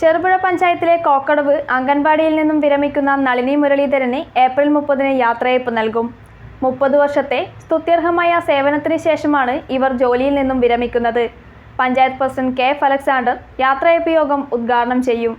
ചെറുപുഴ പഞ്ചായത്തിലെ കോക്കടവ് അംഗൻവാടിയിൽ നിന്നും വിരമിക്കുന്ന നളിനി മുരളീധരന് ഏപ്രിൽ മുപ്പതിന് യാത്രയയപ്പ് നൽകും. മുപ്പത് വർഷത്തെ സ്തുത്യർഹമായ സേവനത്തിന് ശേഷമാണ് ഇവർ ജോലിയിൽ നിന്നും വിരമിക്കുന്നത്. Panchayat president K. അലക്സാണ്ടർ യാത്രയപ്പ് യോഗം ഉദ്ഘാടനം ചെയ്യും.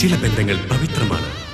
ചില ബന്ധങ്ങൾ പവിത്രമാണ്.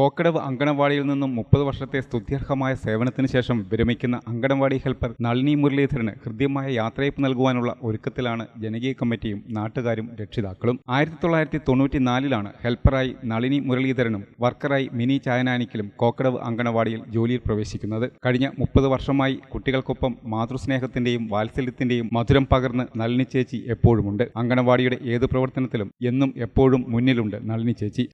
കോക്കടവ് അങ്കണവാടിയിൽ നിന്നും മുപ്പത് വർഷത്തെ സ്തുത്യർഹമായ സേവനത്തിന് ശേഷം വിരമിക്കുന്ന അങ്കണവാടി ഹെൽപ്പർ നളിനി മുരളീധരന് ഹൃദ്യമായ യാത്രയപ്പ് നൽകുവാനുള്ള ഒരുക്കത്തിലാണ് ജനകീയ കമ്മിറ്റിയും നാട്ടുകാരും രക്ഷിതാക്കളും. ആയിരത്തി തൊള്ളായിരത്തി തൊണ്ണൂറ്റിനാലിലാണ് ഹെൽപ്പറായി നളിനി മുരളീധരനും വർക്കറായി മിനി ചായനാനിക്കലും കോക്കടവ് അങ്കണവാടിയിൽ ജോലിയിൽ പ്രവേശിക്കുന്നത്. കഴിഞ്ഞ മുപ്പത് വർഷമായി കുട്ടികൾക്കൊപ്പം മാതൃസ്നേഹത്തിന്റെയും വാത്സല്യത്തിന്റെയും മധുരം പകർന്ന് നളിനി ചേച്ചി എപ്പോഴുമുണ്ട്. അങ്കണവാടിയുടെ ഏത് പ്രവർത്തനത്തിലും എന്നും എപ്പോഴും മുന്നിലുണ്ട് നളിനി ചേച്ചി.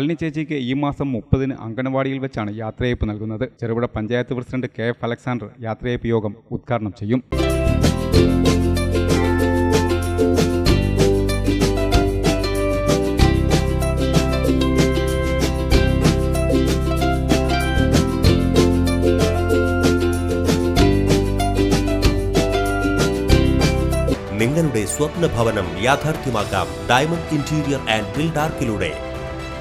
നളിനി ചേച്ചിക്ക് ഈ മാസം മുപ്പതിന് അങ്കണവാടിയിൽ വെച്ചാണ് യാത്രയയപ്പ് നൽകുന്നത്. Cherupuzha panchayat president K F Alexander യാത്രയയപ്പ് യോഗം ഉദ്ഘാടനം ചെയ്യും. നിങ്ങളുടെ സ്വപ്ന ഭവനം യാഥാർത്ഥ്യമാക്കാം. Diamond interior and ബിൽഡാർക്കിലൂടെ